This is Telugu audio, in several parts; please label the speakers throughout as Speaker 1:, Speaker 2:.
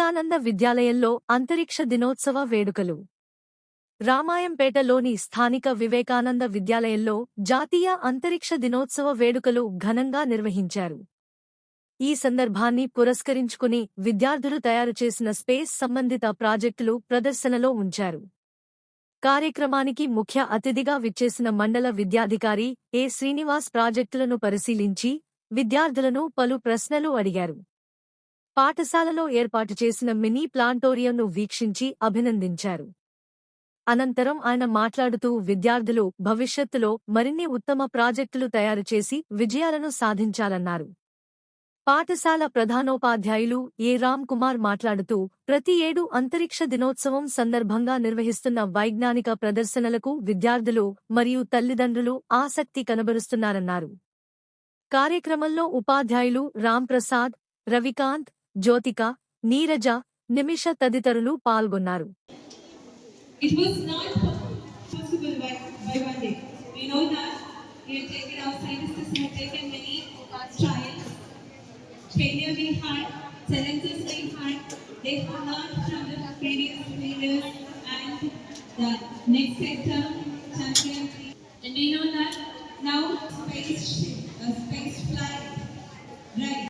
Speaker 1: వివేకానంద విద్యాలయంలో అంతరిక్ష దినోత్సవ వేడుకలు. రామాయంపేటలోని స్థానిక వివేకానంద విద్యాలయంలో జాతీయ అంతరిక్ష దినోత్సవ వేడుకలు ఘనంగా నిర్వహించారు. ఈ సందర్భాన్ని పురస్కరించుకుని విద్యార్థులు తయారు చేసిన స్పేస్ సంబంధిత ప్రాజెక్టులు ప్రదర్శనలో ఉంచారు. కార్యక్రమానికి ముఖ్య అతిథిగా విచ్చేసిన మండల విద్యాధికారి ఏ శ్రీనివాస్ ప్రాజెక్టులను పరిశీలించి విద్యార్థులను పలు ప్రశ్నలు అడిగారు. పాఠశాలలో ఏర్పాటు చేసిన మినీ ప్లాంటోరియంను వీక్షించి అభినందించారు. అనంతరం ఆయన మాట్లాడుతూ విద్యార్థులు భవిష్యత్తులో మరిన్ని ఉత్తమ ప్రాజెక్టులు తయారు చేసి విజయాలను సాధించాలన్నారు. పాఠశాల ప్రధానోపాధ్యాయులు ఏ. రామ్ కుమార్ మాట్లాడుతూ ప్రతి ఏడు అంతరిక్ష దినోత్సవం సందర్భంగా నిర్వహిస్తున్న వైజ్ఞానిక ప్రదర్శనలకు విద్యార్థులు మరియు తల్లిదండ్రులు ఆసక్తి కనబరుస్తున్నారన్నారు. కార్యక్రమంలో ఉపాధ్యాయులు రాంప్రసాద్ రవికాంత్ జ్యోతిక నీరజ నిమిష తదితరులు పాల్గొన్నారు
Speaker 2: It was not possible by, by one day. We know that we have taken, our scientists have taken many trials. Failure we had, challenges we had. They have learned from the previous failures and the next sector champion. And we know that now space, uh, space flight, right.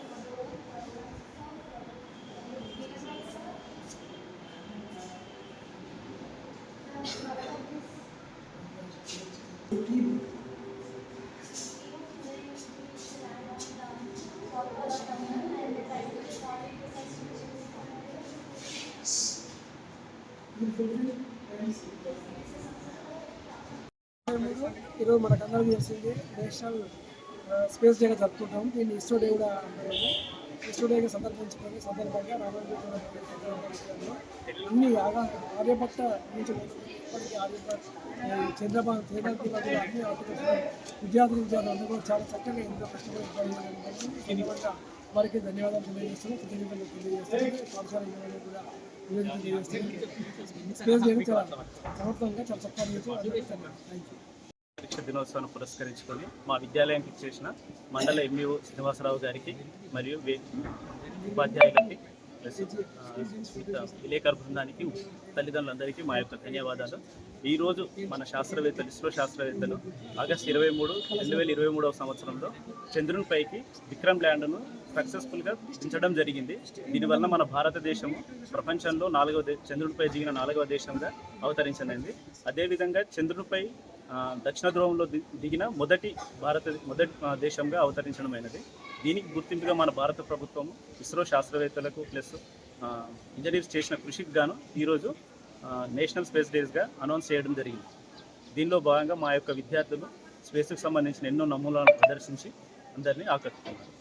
Speaker 3: ఈరోజు మనకు అందరికీ తెలిసింది నేషనల్ స్పేస్ డేగా జరుపుకుంటాం దీన్ని ఇస్రో డే కూడా అంటారు. ఇస్రో డేగా సందర్శించుకొని సందర్భంగా రామాయణ అన్ని ఆగా ఆర్యభట్ట నుంచి ఇప్పటికీ ఆర్యభట్ చంద్రబాబు చంద్రబాబు అన్ని ఆర్టికల్స్ విద్యార్థులు విద్యార్థులు అందరూ కూడా చాలా చక్కగా ఎంతో కష్టపడి వారికి ధన్యవాదాలు తెలియజేస్తున్నాం. కృతజ్ఞతలు తెలియజేస్తున్నాం. పాఠశాల కూడా స్పేస్ చాలా సమర్థంగా చాలా చక్కగా థ్యాంక్ యూ
Speaker 4: పరీక్ష దినోత్సవాన్ని పురస్కరించుకొని మా విద్యాలయానికి చేసిన మండల ఎంఈఓ శ్రీనివాసరావు గారికి మరియు ఉపాధ్యాయులకి ప్లస్ మిగతా విలేకరు బృందానికి తల్లిదండ్రులందరికీ మా యొక్క ధన్యవాదాలు. ఈరోజు మన శాస్త్రవేత్తలు ఇస్రో శాస్త్రవేత్తలు ఆగస్ట్ ఇరవై మూడు రెండు వేల ఇరవై మూడవ సంవత్సరంలో చంద్రునిపైకి విక్రమ్ ల్యాండ్ను సక్సెస్ఫుల్గా దించడం జరిగింది. దీనివల్ల మన భారతదేశం ప్రపంచంలో నాలుగవ చంద్రునిపై దిగిన నాలుగవ దేశంగా అవతరించింది అదేవిధంగా చంద్రునిపై దక్షిణ ధ్రువంలో దిగిన మొదటి భారత మొదటి దేశంగా అవతరించడమైనది. దీనికి గుర్తింపుగా మన భారత ప్రభుత్వం ఇస్రో శాస్త్రవేత్తలకు ప్లస్ ఇంజనీర్స్ చేసిన కృషికి గాను ఈరోజు నేషనల్ స్పేస్ డేస్గా అనౌన్స్ చేయడం జరిగింది. దీనిలో భాగంగా మా యొక్క విద్యార్థులు స్పేస్కి సంబంధించిన ఎన్నో నమూనాలను ప్రదర్శించి అందరినీ ఆకట్టుకున్నారు.